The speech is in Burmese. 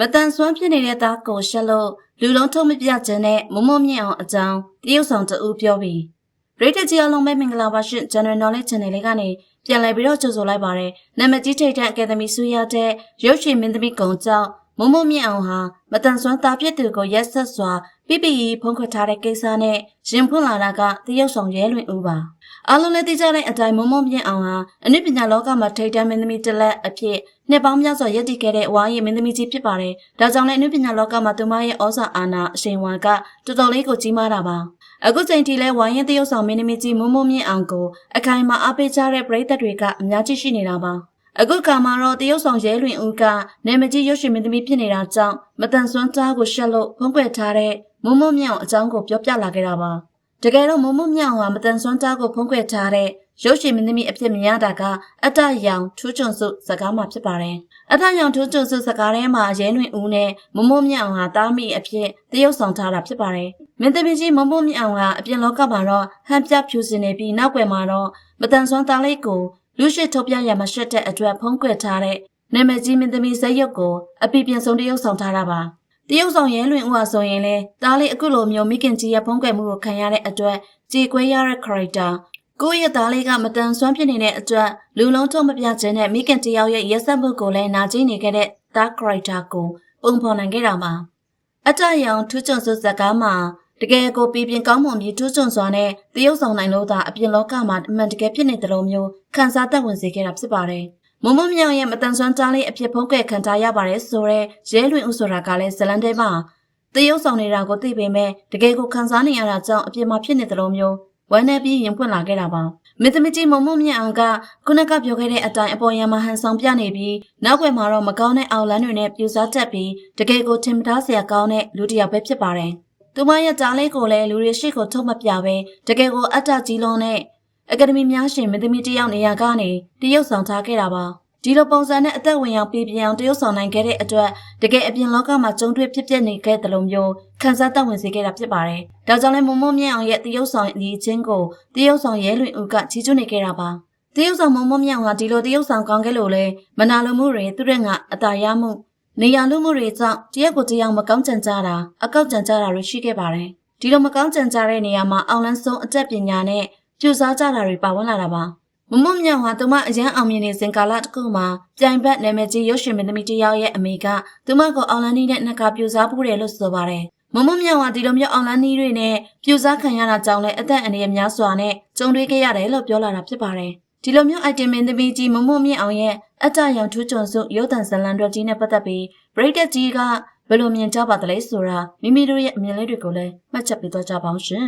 မတန်ဆွမ်းဖြစ်နေတဲ့သားကိုရှက်လို့လူလုံးထုံးမပြခြင်းနဲ့မမမြင့်အောင်အကြောင်းတရုတ်ဆောင်တူပြောပြီးရိတ်တကြီးအလုံးပဲမင်္ဂလာပါရှင် General Knowledge Channel လေးကနေပြန်လည်ပြီးတော့ကြိုဆိုလိုက်ပါရယ်နာမည်ကြီးထိတ်တဲ့အကယ်ဒမီဆူရတဲ့ရုပ်ရှင်မင်းသမီးကုံကြောင့်မမမြင့်အောင်ဟာမတန်ဆွမ်းသားဖြစ်သူကိုရက်ဆက်စွာ ပြပြရီဖုံးခွက်ထားတဲ့ကိစ္စနဲ့ရင်ဖွင့်လာတာကတရုတ်ဆောင်ရဲလွင်ဦးပါအားလုံးလည်းသိကြတဲ့အတိုင်းမမမြင့်အောင်ဟာအနုပညာလောကမှာထိတ်တန်းမင်းသမီးတစ်လက်အဖြစ်နှစ်ပေါင်းများစွာရည်တည်ခဲ့တဲ့ဝါရီမင်းသမီးကြီးဖြစ်ပါတယ်ဒါကြောင့်လည်းအနုပညာလောကမှာသူမရဲ့ဩဇာအာဏာအရှိန်ဝါကတော်တော်လေးကိုကြီးမားတာပါအခုချိန်ထိလဲဝိုင်းရင်တရုတ်ဆောင်မင်းသမီးကြီးမမမြင့်အောင်ကိုအခိုင်အမာအားပေးကြတဲ့ပရိသတ်တွေကအများကြီးရှိနေတာပါ အခုကမှာတော့တရုတ်ဆောင်ရဲလွင်ဦးကနေမကြီးရုပ်ရှင်မင်းသမီးဖြစ်နေတာကြောင့်မတန်ဆွမ်းသားကိုရှက်လို့ဖုံးကွယ်ထားတဲ့မမမြင့်အောင်အကြောင်းကိုပြောပြလာခဲ့တာပါတကယ်တော့မမမြင့်အောင်ကမတန်ဆွမ်းသားကိုဖုံးကွယ်ထားတဲ့ရုပ်ရှင်မင်းသမီးအဖြစ်မရတာကအတ္တရောင်ထူးချွန်စုစကားမှဖြစ်ပါတယ်အထရောင်ထူးချွန်စုစကားထဲမှာရဲလွင်ဦးနဲ့မမမြင့်အောင်ဟာတားမိအဖြစ်တရုပ်ဆောင်ထားတာဖြစ်ပါတယ်။မင်းသမီးကြီးမမမြင့်အောင်ကအပြင်လောကမှာတော့ဟန်ပြဖြူစင်နေပြီးနောက်ွယ်မှာတော့မတန်ဆွမ်းသားလေးကို လူရှိထုတ်ပြရမှာရှက်တဲ့အတွက်ဖုံးကွယ်ထားတဲ့နာမည်ကြီးမင်းသမီးဇက်ရုပ်ကိုအပြပြင်ဆုံးတရုပ်ဆောင်ထားတာပါ။တရုပ်ဆောင်ရဲလွင်ဦးဟာဆိုရင်လေတားလေးအခုလိုမျိုးမိခင်ကြီးရဲ့ဖုံးကွယ်မှုကိုခံရတဲ့အတွက်ကြေကွဲရတဲ့ character ကိုယ့်ရဲ့သားလေးကမတန်ဆွမ်းဖြစ်နေတဲ့အတွက်လူလုံးထုံမပြခြင်းနဲ့မိခင်တယောက်ရဲ့ရက်စက်မှုကိုလည်းနာကျင်နေခဲ့တဲ့သားခရိုက်တာကိုပုံဖော်နိုင်ခဲ့တာပါအတရောင်ထူးချွန်စွဇကားမှာ တကယ်ကိုပြည်ပြင်ကောင်းမွန်ပြီးထူးချွန်စွာနဲ့တရုပ်ဆောင်နိုင်လို့သာအပြင်လောကမှာအမှန်တကယ်ဖြစ်နေတယ်လို့မျိုးခံစားတတ်ဝင်စေခဲ့တာဖြစ်ပါတယ်မမမြောင်ရဲ့မတန်ဆွမ်းကြားလေးအဖြစ်ဖုံးကွယ်ခံထားရပါတယ်ဆိုတော့ရဲလွင်ဦးဆိုတာကလည်းဇလန်တဲမှာတရုပ်ဆောင်နေတာကိုသိပေမဲ့တကယ်ကိုခံစားနေရတာကြောင့်အပြင်မှာဖြစ်နေတယ်လို့မျိုးဝမ်းနေပြီးရင်ပွင့်လာခဲ့တာပါမင်းသမီးကြီးမုံမမြင့်အောင်ကခုနကပြောခဲ့တဲ့အတိုင်းအပေါ်ရံမှာဟန်ဆောင်ပြနေပြီးနောက်ွယ်မှာတော့မကောင်းတဲ့အောင်လန်းတွေနဲ့ပြူစားတက်ပြီးတကယ်ကိုထင်မထားစရာကောင်းတဲ့လူတစ်ယောက်ပဲဖြစ်ပါတယ် သူမရဲ့ကြားလေးကိုလည်းလူတွေရှိကိုထုတ်မပြပဲတကယ်ကိုအတ္တကြီးလုံးနဲ့အကယ်ဒမီများရှင်မင်းသမီးတစ်ယောက်နေရာကနေတရုပ်ဆောင်ထားခဲ့တာပါဒီလိုပုံစံနဲ့အသက်ဝင်အောင်ပြည်ပြအောင်တရုပ်ဆောင်နိုင်ခဲ့တဲ့အတွက်တကယ်အပြင်လောကမှာကြုံတွေ့ဖြစ်ပျက်နေခဲ့တဲ့လိုမျိုးခံစားတတ်ဝင်စေခဲ့တာဖြစ်ပါတယ်။ဒါကြောင့်လည်းမုံမမြင့်အောင်ရဲ့တရုပ်ဆောင်အရေးချင်းကိုတရုပ်ဆောင်ရဲလွင်ဦးကချီးကျူးနေခဲ့တာပါ။တရုပ်ဆောင်မုံမမြင့်အောင်ကဒီလိုတရုပ်ဆောင်ကောင်းခဲ့လို့လဲမနာလိုမှုတွေသူရက်ကအတာရမှု နေရလူမှုတွေကြောင့်တရက်ကိုတယောက်မကောင်းကြံကြတာအကောက်ကြံကြတာတွေရှိခဲ့ပါတယ်။ဒီလိုမကောင်းကြံကြတဲ့နေရာမှာအောင်လန်းဆုံးအသက်ပညာနဲ့ပြူစားကြတာတွေပါဝင်လာတာပါ။မမမြောင်ဟာသူမအရန်အောင်မြင်နေစဉ်ကာလတစ်ခုမှာပြိုင်ဘက်နာမည်ကြီးရုပ်ရှင်မင်းသမီးတစ်ယောက်ရဲ့အမေကသူမကိုအောင်လန်းနီးနဲ့နှကပြူစားဖို့တယ်လို့ဆိုပါတယ်။မမမြောင်ဟာဒီလိုမျိုးအောင်လန်းနီးတွေနဲ့ပြူစားခံရတာကြောင့်လည်းအသက်အန္တရာယ်များစွာနဲ့ကြုံတွေ့ခဲ့ရတယ်လို့ပြောလာတာဖြစ်ပါတယ်။ ဒီလိုမျိုး item မင်းသမီးကြီးမမမြင့်အောင်ရဲ့အတရောင်ထူးချွန်စုရုပ်သံဇလံတွေကြီးနဲ့ပတ်သက်ပြီး Braided ကြီးကဘယ်လိုမြင်ကြပါသလဲဆိုတာမိမိတို့ရဲ့အမြင်လေးတွေကိုလည်းမှတ်ချက်ပေးသွားကြပါအောင်ရှင်